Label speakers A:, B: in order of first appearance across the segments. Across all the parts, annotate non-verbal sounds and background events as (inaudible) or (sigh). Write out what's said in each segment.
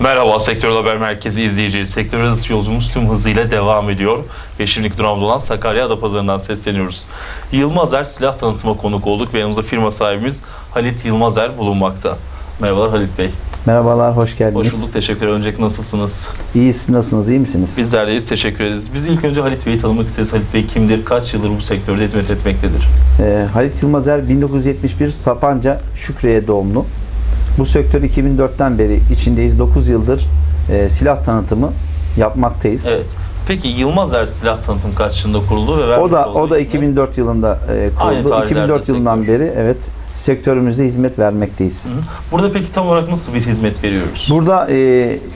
A: Merhaba Sektör Haber Merkezi izleyicileri. Sektör arası yolculuğumuz tüm hızıyla devam ediyor. Ve şimdilik durağımız olan Sakarya Adapazarı'ndan sesleniyoruz. Yılmazer silah tanıtıma konuk olduk ve yanımızda firma sahibimiz Halit Yılmazer bulunmakta. Merhabalar Halit Bey.
B: Merhabalar, hoş geldiniz.
A: Hoş bulduk. Teşekkür ederim. Öncelikle nasılsınız?
B: İyiyiz, nasılsınız, iyi misiniz?
A: Bizler deyiz. Teşekkür ederiz. Biz ilk önce Halit Bey'i tanımak isteriz. Halit Bey kimdir? Kaç yıldır bu sektörde hizmet etmektedir?
B: Ee, Halit Yılmazer 1971 Sapanca Şükriye doğumlu. Bu sektör 2004'ten beri içindeyiz. 9 yıldır e, silah tanıtımı yapmaktayız.
A: Evet. Peki Yılmazer silah tanıtım kaç yılında kuruldu ve
B: O da o da
A: hizmet?
B: 2004 yılında e,
A: Aynı
B: kuruldu.
A: tarihlerde
B: 2004 yılından
A: sektör.
B: beri evet sektörümüzde hizmet vermekteyiz.
A: Hı. Burada peki tam olarak nasıl bir hizmet veriyoruz?
B: Burada e,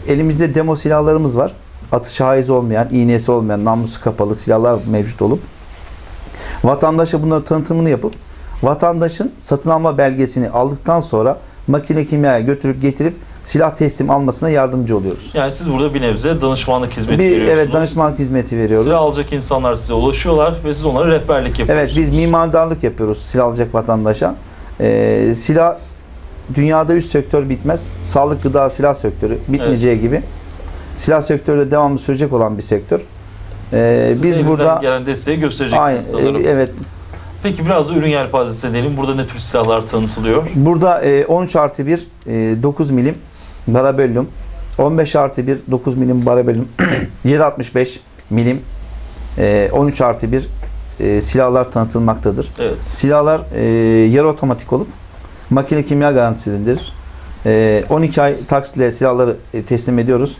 B: elimizde demo silahlarımız var. Atış haizi olmayan, iğnesi olmayan, namlusu kapalı silahlar mevcut olup vatandaşa bunların tanıtımını yapıp vatandaşın satın alma belgesini aldıktan sonra makine kimyaya götürüp getirip silah teslim almasına yardımcı oluyoruz.
A: Yani siz burada bir nebze danışmanlık hizmeti
B: Bir
A: veriyorsunuz.
B: evet danışmanlık hizmeti veriyoruz.
A: Silah alacak insanlar size ulaşıyorlar ve siz onlara rehberlik
B: Evet
A: yapıyorsunuz.
B: biz mimardarlık yapıyoruz silah alacak vatandaşa. Ee, silah dünyada üst sektör bitmez. Sağlık gıda silah sektörü bitmeyeceği gibi. Silah sektörü de devamlı sürecek olan bir sektör. Ee,
A: Siz
B: biz burada
A: gelen desteği göstereceksiniz
B: Aynen,
A: sanırım.
B: e, evet.
A: Peki biraz da ürün yelpazesi edelim. Burada ne tür silahlar tanıtılıyor?
B: Burada e, 13 artı 1 e, 9 milim barabellum, 15 artı 1 9 milim barabellum, (clears throat) 7.65 milim e, 13 artı 1 e, silahlar tanıtılmaktadır.
A: Evet.
B: Silahlar e, yarı otomatik olup makine kimya garantisidir. E, 12 ay taksitle silahları e, teslim ediyoruz.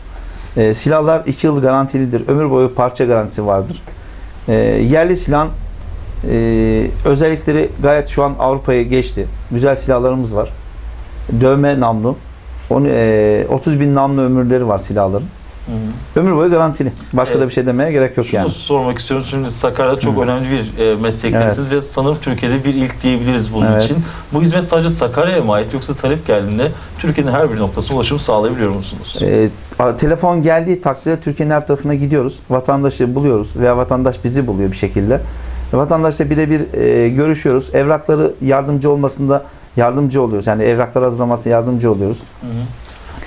B: E, silahlar 2 yıl garantilidir. Ömür boyu parça garantisi vardır. E, yerli silahın e, özellikleri gayet şu an Avrupa'ya geçti. Güzel silahlarımız var. Dövme namlu. Onu, e, 30 bin namlu ömürleri var silahların.
A: Hı hı.
B: Ömür boyu garantili. Başka
A: Evet.
B: da bir şey demeye gerek yok
A: Şunu
B: yani.
A: sormak istiyorum. Şimdi Sakarya'da çok önemli bir e, meslektesiniz ve sanırım Türkiye'de bir ilk diyebiliriz bunun
B: Evet.
A: için. Bu hizmet sadece Sakarya'ya mı ait yoksa talep geldiğinde Türkiye'nin her bir noktasına ulaşım sağlayabiliyor musunuz?
B: E, a- telefon geldiği takdirde Türkiye'nin her tarafına gidiyoruz. Vatandaşı buluyoruz veya vatandaş bizi buluyor bir şekilde. Vatandaşla birebir e, görüşüyoruz. Evrakları yardımcı olmasında yardımcı oluyoruz. Yani evraklar hazırlamasına yardımcı oluyoruz.
A: Hı hı.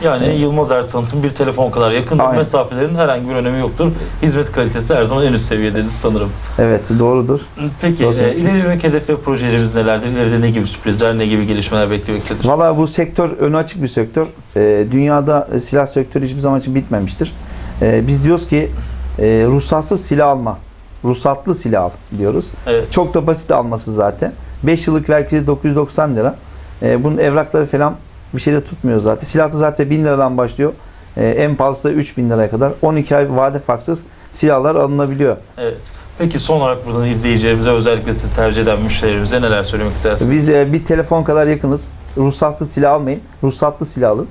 A: Yani Yılmaz Er tanıtım bir telefon kadar yakındır.
B: Aynen.
A: Mesafelerin herhangi bir önemi yoktur. Hizmet kalitesi her zaman en üst seviyededir sanırım.
B: Evet doğrudur.
A: Peki
B: Doğru
A: e, ileri yönelik hedef ve projelerimiz nelerdir? İleride ne gibi sürprizler, ne gibi gelişmeler beklemektedir?
B: Valla bu sektör önü açık bir sektör. E, dünyada e, silah sektörü hiçbir zaman için bitmemiştir. E, biz diyoruz ki e, ruhsatsız silah alma. Ruhsatlı silah al diyoruz.
A: Evet.
B: Çok da basit alması zaten. 5 yıllık vergisi 990 lira. E, bunun evrakları falan bir şey de tutmuyor zaten. Silah da zaten 1000 liradan başlıyor. E, en pahalısı da 3000 liraya kadar. 12 ay vade farksız silahlar alınabiliyor.
A: Evet. Peki son olarak buradan izleyicilerimize özellikle sizi tercih eden müşterilerimize neler söylemek istersiniz?
B: Biz e, bir telefon kadar yakınız. Ruhsatsız silah almayın. Ruhsatlı silah alın.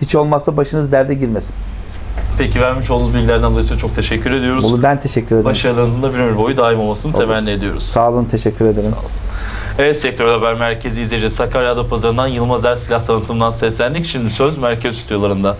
B: Hiç olmazsa başınız derde girmesin.
A: Peki vermiş olduğunuz bilgilerden dolayı size çok teşekkür ediyoruz.
B: Bunu ben teşekkür ederim.
A: Başarılarınızın da bir ömür boyu daim olmasını
B: Olur.
A: temenni ediyoruz.
B: Sağ olun, teşekkür ederim.
A: Sağ olun. Evet Sektör Haber Merkezi izleyicileri Sakarya Pazarından Yılmaz Er Silah Tanıtımından seslendik. Şimdi söz merkez stüdyolarında.